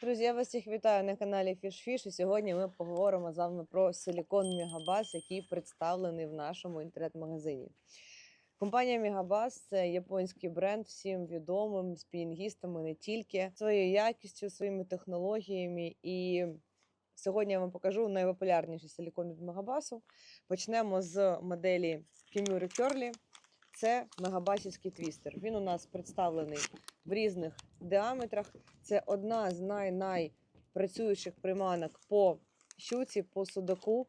Друзі, я вас всіх вітаю на каналі FishFish. І сьогодні ми поговоримо з вами про силікон Мегабас, який представлений в нашому інтернет-магазині. Компанія Мегабас це японський бренд, всім відомим спінінгістами не тільки своєю якістю, своїми технологіями. І сьогодні я вам покажу найпопулярніший силікон від Мегабасу. Почнемо з моделі Kimura Curly. Це мегабасівський твістер. Він у нас представлений в різних діаметрах. Це одна з най-най працюючих приманок по щуці, по судаку.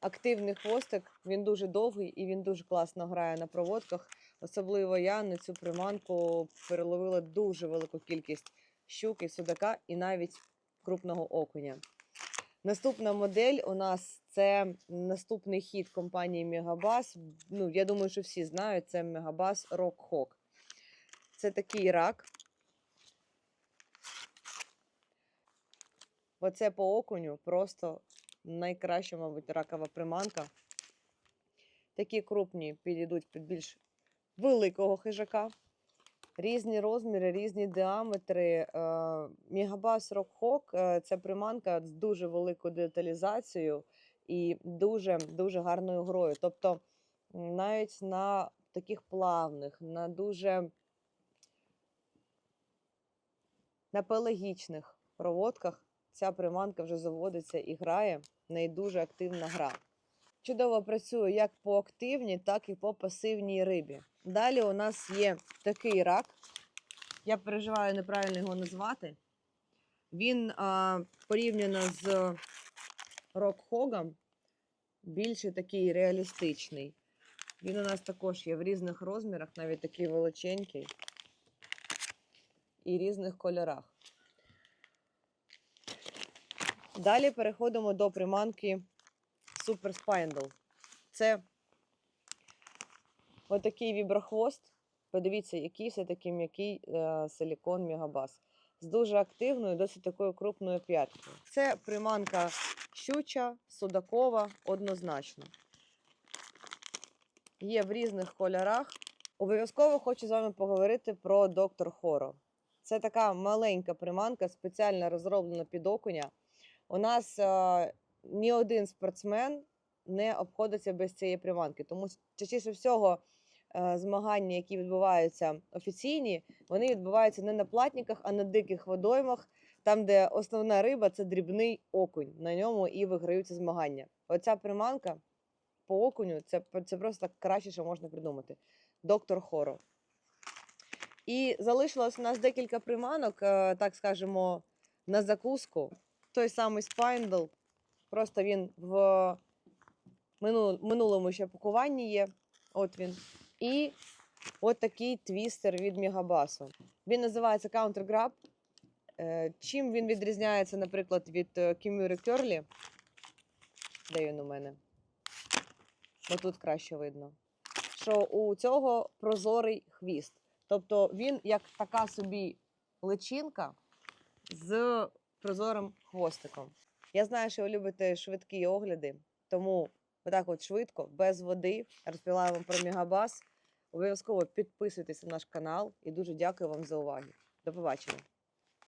Активний хвостик, він дуже довгий і він дуже класно грає на проводках. Особливо я на цю приманку переловила дуже велику кількість щуки, судака і навіть крупного окуня. Наступна модель у нас це наступний хід компанії Мегабас. Ну, я думаю, що всі знають, це Мегабас Rock. Це такий рак. Оце по окуню просто найкраща, мабуть, ракова приманка. Такі крупні підійдуть під більш великого хижака. Різні розміри, різні діаметри. Мегабас Рокхок це приманка з дуже великою деталізацією і дуже дуже гарною грою. Тобто навіть на таких плавних, на дуже на пелагічних проводках ця приманка вже заводиться і грає. В неї дуже активна гра. Чудово працює як по активній, так і по пасивній рибі. Далі у нас є такий рак. Я переживаю неправильно його назвати. Він а, порівняно з рокхогом більше такий реалістичний. Він у нас також є в різних розмірах, навіть такий величенький, і різних кольорах. Далі переходимо до приманки Super Spindle. Це отакий віброхвост. Подивіться, який все-таки м'який е, силікон Мегабас. З дуже активною, досить такою крупною п'яткою. Це приманка щуча, судакова, однозначно. Є в різних кольорах. Обов'язково хочу з вами поговорити про доктор Хоро. Це така маленька приманка, спеціально розроблена під окуня. У нас е, ні один спортсмен не обходиться без цієї приманки. Тому частіше всього е, змагання, які відбуваються офіційні, вони відбуваються не на платниках, а на диких водоймах, там, де основна риба це дрібний окунь. На ньому і виграються змагання. Оця приманка по окуню це, це просто краще, що можна придумати. Доктор Хоро. І залишилось у нас декілька приманок, е, так скажемо, на закуску. Той самий спайндл. Просто він в минулому ще пакуванні є. От він. І от такий твістер від Мегабасу. Він називається Counter Grab. Е, Чим він відрізняється, наприклад, від е, Kimura Curly? Де він у мене? Бо тут краще видно. Що у цього прозорий хвіст. Тобто він як така собі личинка з прозорим хвостиком. Я знаю, що ви любите швидкі огляди, тому отак от швидко, без води, розповіла вам про Мегабас. Обов'язково підписуйтесь на наш канал і дуже дякую вам за увагу. До побачення.